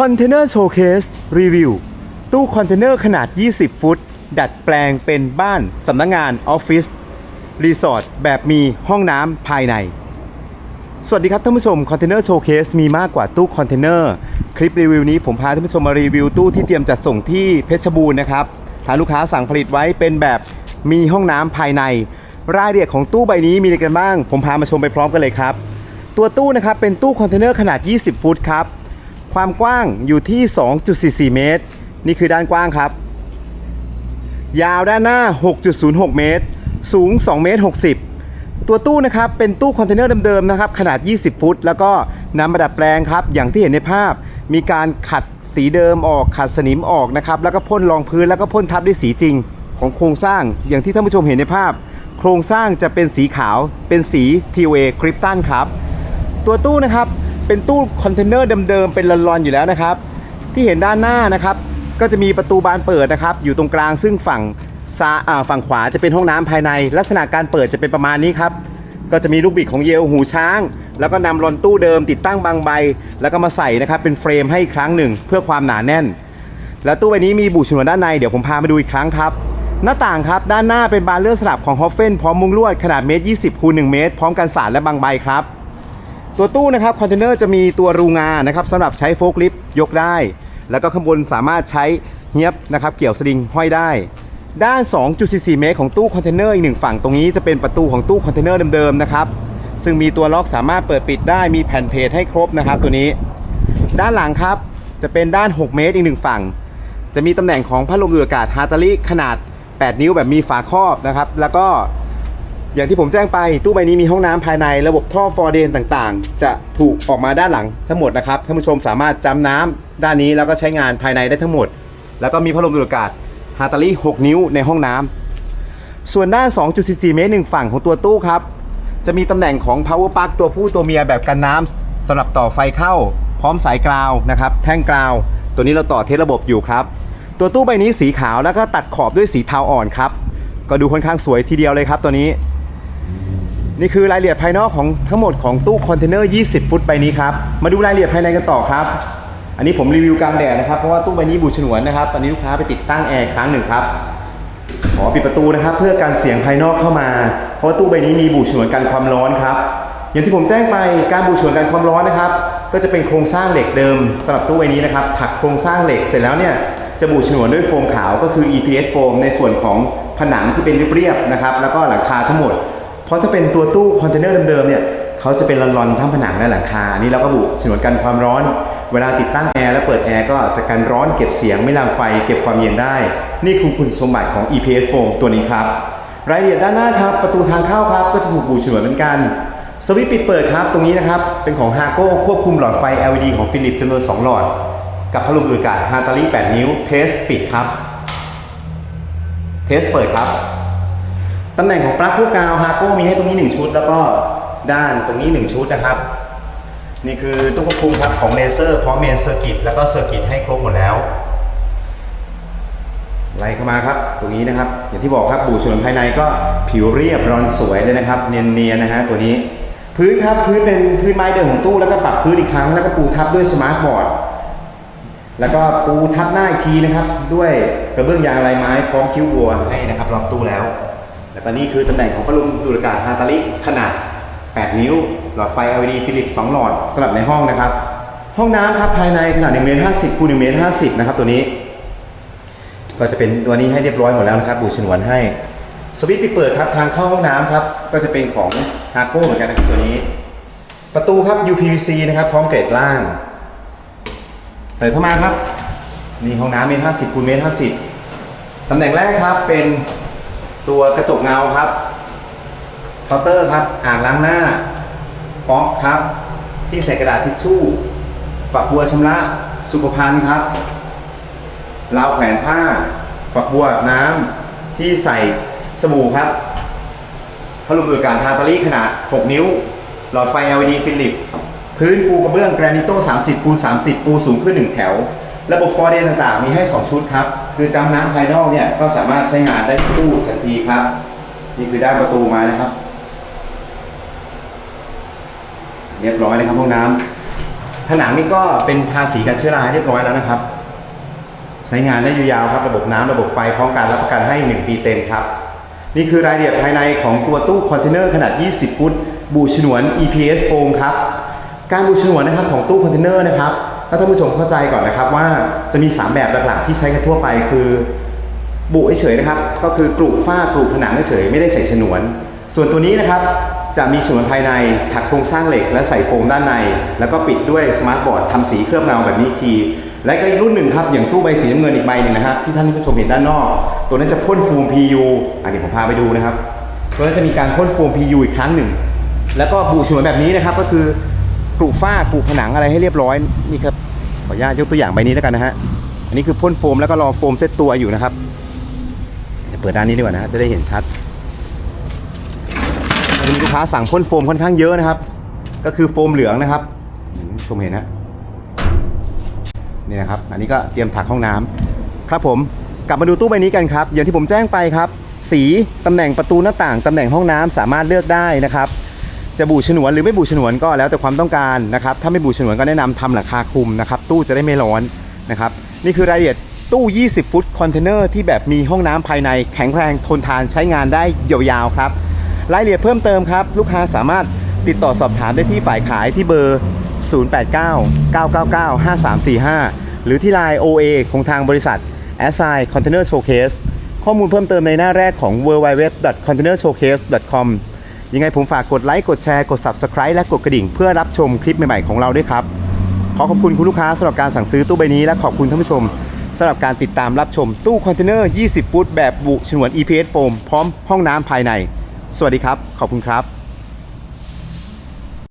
คอนเทนเนอร์โชว์เคสรีวิวตู้คอนเทนเนอร์ขนาด 20 ฟุต ดัดแปลงเป็นบ้านสำนักงงานออฟฟิศรีสอร์ทแบบมีห้องน้ำภายใน สวัสดีครับท่านผู้ชมคอนเทนเนอร์โชว์เคสมีมากกว่าตู้คอนเทนเนอร์คลิปรีวิวนี้ผมพาท่านผู้ชมมารีวิวตู้ที่เตรียมจัดส่งที่เพชรบูรณ์นะครับทางลูกค้าสั่งผลิตไว้เป็นแบบมีห้องน้ำภายใน รายละเอียดของตู้ใบนี้มีอะไรกันบ้าง ผมพามาชมไปพร้อมกันเลยครับ ตัวตู้นะครับเป็นตู้คอนเทนเนอร์ขนาด 20 ฟุตครับ ความกว้างอยู่ที่ 2.44 เมตร นี่คือด้านกว้างครับ ยาวด้านหน้า 6.06 เมตร สูง 2 เมตร 60 ตัวตู้นะครับ เป็นตู้คอนเทนเนอร์เดิมๆนะครับ ขนาด 20 ฟุต แล้วก็นำมาดัดแปลงครับ อย่างที่เห็นในภาพ มีการขัดสีเดิมออก ขัดสนิมออกนะครับ แล้วก็พ่นรองพื้น แล้วก็พ่นทับด้วยสีจริง ของโครงสร้าง อย่างที่ท่านผู้ชมเห็นในภาพ โครงสร้างจะเป็นสีขาว เป็นสี TOA คริปตันครับ ตัวตู้นะครับ เป็นตู้คอนเทนเนอร์เดิมๆเป็นลอนๆอยู่แล้วนะครับ ที่เห็นด้านหน้านะครับ ก็จะมีประตูบานเปิดนะครับ อยู่ตรงกลางซึ่งฝั่งซ้ายอ่าฝั่งขวาจะเป็นห้องน้ำภายใน ลักษณะการเปิดจะเป็นประมาณนี้ครับ ก็จะมีลูกบิดของเยลหูช้าง แล้วก็นำลอนตู้เดิมติดตั้งบางใบ แล้วก็มาใส่นะครับเป็นเฟรมให้อีกครั้งหนึ่ง เพื่อความหนาแน่น แล้วตู้ใบนี้มีบุฉนวนด้านในเดี๋ยวผมพามาดูอีกครั้งครับหน้าต่างครับ ด้านหน้าเป็นบานเลื่อนสลับของฮอฟเฟนพร้อมมุงลวดขนาดเมตร 20คูณ1เมตร พร้อมกันสาดและบางใบครับ ตัวตู้นะครับคอนเทนเนอร์จะมีตัวรูงานะครับสำหรับใช้โฟล์คลิฟต์ยกได้ แล้วก็ข้างบนสามารถใช้เฮียบนะครับเกี่ยวสลิงห้อยได้ ด้าน 2.44 เมตรของตู้คอนเทนเนอร์อีกหนึ่งฝั่งตรงนี้จะเป็นประตูของตู้คอนเทนเนอร์เดิมๆนะครับซึ่งมีตัวล็อกสามารถเปิดปิดได้มีแผ่นเพจให้ครบนะครับตัวนี้ ด้านหลังครับจะเป็นด้าน 6 เมตรอีกหนึ่งฝั่ง จะมีตำแหน่งของพัดลมดูดอากาศฮาตาลิขนาด 8 นิ้วแบบมีฝาครอบนะครับแล้วก็ อย่างที่ผมแจ้งไปตู้ใบนี้มีห้องน้ำภายในระบบท่อฟอร์เดนต่างๆ จะถูกออกมาด้านหลังทั้งหมดนะครับท่านผู้ชมสามารถจำน้ำด้านนี้แล้วก็ใช้งานภายในได้ทั้งหมด แล้วก็มีพัดลมดูดอากาศฮาตาลี6 นิ้วในห้องน้ำส่วนด้าน 2.44 เมตรหนึ่งฝั่งของตัวตู้ครับ จะมีตำแหน่งของ power plug ตัวผู้ตัวเมียแบบกันน้ำสำหรับต่อไฟเข้า พร้อมสายกราวนะครับแท่งกราว ตัวนี้เราต่อเทสระบบอยู่ครับ ตัวตู้ใบนี้สีขาวแล้วก็ตัดขอบด้วยสีเทาอ่อนครับก็ดูค่อนข้างสวยทีเดียวเลยครับตัวนี้ นี่คือรายละเอียดภายนอกของทั้งหมดของตู้คอนเทนเนอร์ 20 ฟุตใบนี้ครับ มาดูรายละเอียดภายในกันต่อครับ อันนี้ผมรีวิวกลางแดดนะครับ เพราะว่าตู้ใบนี้บูฉนวนนะครับ ตอนนี้ลูกค้าไปติดตั้งแอร์ครั้งหนึ่งครับ ขอปิดประตูนะครับ เพื่อการเสียงภายนอกเข้ามา เพราะว่าตู้ใบนี้มีบูฉนวนกันความร้อนครับ อย่างที่ผมแจ้งไปการบูฉนวนกันความร้อนนะครับ ก็จะเป็นโครงสร้างเหล็กเดิมสำหรับตู้ใบนี้นะครับ ถักโครงสร้างเหล็กเสร็จแล้วเนี่ยจะบูฉนวนด้วยโฟมขาวก็คือ EPS โฟมในส่วนของผนังที่เป็นเรียบๆนะครับ แล้วก็หลังคาทั้งหมด เพราะถ้าเป็นตัวตู้คอนเทนเนอร์เดิมๆเนี่ยเขาจะเป็นลอนๆทั้งผนังและหลังคาอันี่เราก็บุฉนวนกันความร้อน เวลาติดตั้งแอร์และเปิดแอร์ก็จะกันร้อนเก็บเสียงไม่ลามไฟเก็บความเย็นได้ นี่คือคุณสมบัติของ EPS foam ตัวนี้ครับ รายละเอียดด้านหน้าครับประตูทางเข้าครับก็จะถูกบูฉนวนเหมือนกันสวิตช์ปิดเปิดครับตรงนี้นะครับเป็นของ h a g o ควบคุมหลอดไฟ LED ของฟิลิปจำนวน2หลอด กับพัดลมดูดอากาศฮาตาลี8นิ้วเทสปิดครับเทสเปิดครับ ตำแหน่งของปลั๊กคู่กาวฮาโก้มีให้ตรงนี้ 1 ชุด แล้วก็ด้านตรงนี้ 1 ชุดนะครับ นี่คือตู้ควบคุมครับของเลเซอร์พร้อมเมนเซอร์กิตแล้วก็เซอร์กิตให้ครบหมดแล้วไล่เข้ามาครับ ตรงนี้นะครับ อย่างที่บอกครับบูชนวนภายในก็ผิวเรียบรอนสวยเลยนะครับ เนียนๆนะฮะตัวนี้ พื้นครับพื้นเป็นพื้นไม้เดิมของตู้แล้วก็ปรับพื้นอีกครั้งแล้วก็ปูทับด้วยสมาร์ทบอร์ดแล้วก็ปูทับหน้าอีกทีนะครับ ด้วยกระเบื้องยางลายไม้พร้อมคิ้ววัวให้นะครับรอบตู้แล้ว แล้วก็นี่คือตำแหน่งของพัดลมดูดอากาศฮาตาลิขนาด 8 นิ้ว หลอดไฟ LED ฟิลิป2หลอดสำหรับในห้องนะครับ ห้องน้ำครับภายในขนาด1เมตร50คูณ1เมตร50นะครับตัวนี้ ก็จะเป็นตัวนี้ให้เรียบร้อยหมดแล้วนะครับบูชนวนให้สวิตช์ปิดเปิดครับทางเข้าห้องน้ำครับก็จะเป็นของฮาโก้เหมือนกันนะครับตัวนี้ ประตูครับ UPVC นะครับพร้อมเกรดล่างเปิดเข้ามาครับนี่ห้องน้ำเมตรห้าสิบคูณเมตรห้าสิบตำแหน่งแรกครับเป็น ตัวกระจกเงาครับเคาน์เตอร์ครับอ่างล้างหน้าป๊อกครับ ที่ใส่กระดาษทิชชู่ ฝักบัวชำระสุขภัณฑ์ครับราวแขวนผ้า ฝักบัวน้ำที่ใส่สบู่ครับพัดลมดูดอากาศฮาตาลีขนาด 6 นิ้ว หลอดไฟ LED ฟิลิป พื้นปูกระเบื้องแกรนิโต้30คูณ30 ปูสูงขึ้น 1 แถว ระบบฟอร์เดนต่างๆ มีให้ 2 ชุดครับ คือจำน้ำภายนอกเนี่ยก็สามารถใช้งานได้ทุกตู้ทันทีครับ นี่คือด้านประตูมานะครับ เรียบร้อยเลยครับห้องน้ำผนังนี่ก็เป็นทาสีกันเชื้อราเรียบร้อยแล้วนะครับ ใช้งานได้ยาวๆครับ ระบบน้ำระบบไฟพร้อมการรับประกันให้ 1 ปีเต็มครับ นี่คือรายละเอียดภายในของตัวตู้คอนเทนเนอร์ขนาด 20 ฟุต บูฉนวน EPS โฟมครับ การบูฉนวนนะครับของตู้คอนเทนเนอร์นะครับ ถ้าท่านผู้ชมเข้าใจก่อนนะครับว่าจะมี 3 แบบหลักๆที่ใช้กันทั่วไปคือบุเฉยๆนะครับ ก็คือกรุฝ้ากรุผนังเฉยๆไม่ได้ใส่ฉนวน ส่วนตัวนี้นะครับจะมีฉนวนภายในถักโครงสร้างเหล็กและใส่โฟมด้านใน แล้วก็ปิดด้วยสมาร์ทบอร์ดทำสีเคลือบเงาแบบนี้ที และก็อีกรุ่นหนึ่งครับ อย่างตู้ใบสีน้ำเงินอีกใบหนึ่งนะครับที่ท่านผู้ชมเห็นด้านนอก ตัวนั้นจะพ่นโฟม PU อันนี้ผมพาไปดูนะครับตัวนั้นจะมีการพ่นโฟม PU อีกครั้งหนึ่ง แล้วก็บูฉนวนแบบนี้นะครับก็คือ กรุฝ้ากรุผนังอะไรให้เรียบร้อยนี่ครับขออนุญาตยกตัวอย่างใบนี้แล้วกันนะฮะอันนี้คือพ่นโฟมแล้วก็รอโฟมเซตตัวอยู่นะครับเดี๋ยวเปิดด้านนี้ดีกว่านะฮะจะได้เห็นชัดจะมีลูกค้าสั่งพ่นโฟมค่อนข้างเยอะนะครับ ก็คือโฟมเหลืองนะครับชมเห็นนะนี่นะครับ อันนี้ก็เตรียมถักห้องน้ำครับผมกลับมาดูตู้ใบนี้กันครับ อย่างที่ผมแจ้งไปครับ สีตำแหน่งประตูหน้าต่างตำแหน่งห้องน้ำสามารถเลือกได้นะครับ จะบูฉนวนหรือไม่บูฉนวนก็แล้วแต่ความต้องการนะครับถ้าไม่บูฉนวนก็แนะนำทำหลังคาคลุมนะครับตู้จะได้ไม่ร้อนนะครับนี่คือรายละเอียดตู้ 20 ฟุตคอนเทนเนอร์ที่แบบมีห้องน้ำภายในแข็งแรงทนทานใช้งานได้ยาวๆครับรายละเอียดเพิ่มเติมครับ ลูกค้าสามารถติดต่อสอบถามได้ที่ฝ่ายขายที่เบอร์ 089-999-5345 หรือที่ไลน์ OA ของทางบริษัท s i Container Showcase ข้อมูลเพิ่มเติมในหน้าแรกของ www.containershowcase.com ยังไงผมฝากกดไลค์กดแชร์กด Subscribe และกดกระดิ่ง เพื่อรับชมคลิปใหม่ๆของเราด้วยครับ ขอขอบคุณคุณลูกค้าสำหรับการสั่งซื้อตู้ใบนี้และขอบคุณท่านผู้ชมสำหรับการติดตามรับชมตู้คอนเทนเนอร์ 20 ฟุตแบบบุฉนวน EPS โฟมพร้อมห้องน้ำภายใน สวัสดีครับ ขอบคุณครับ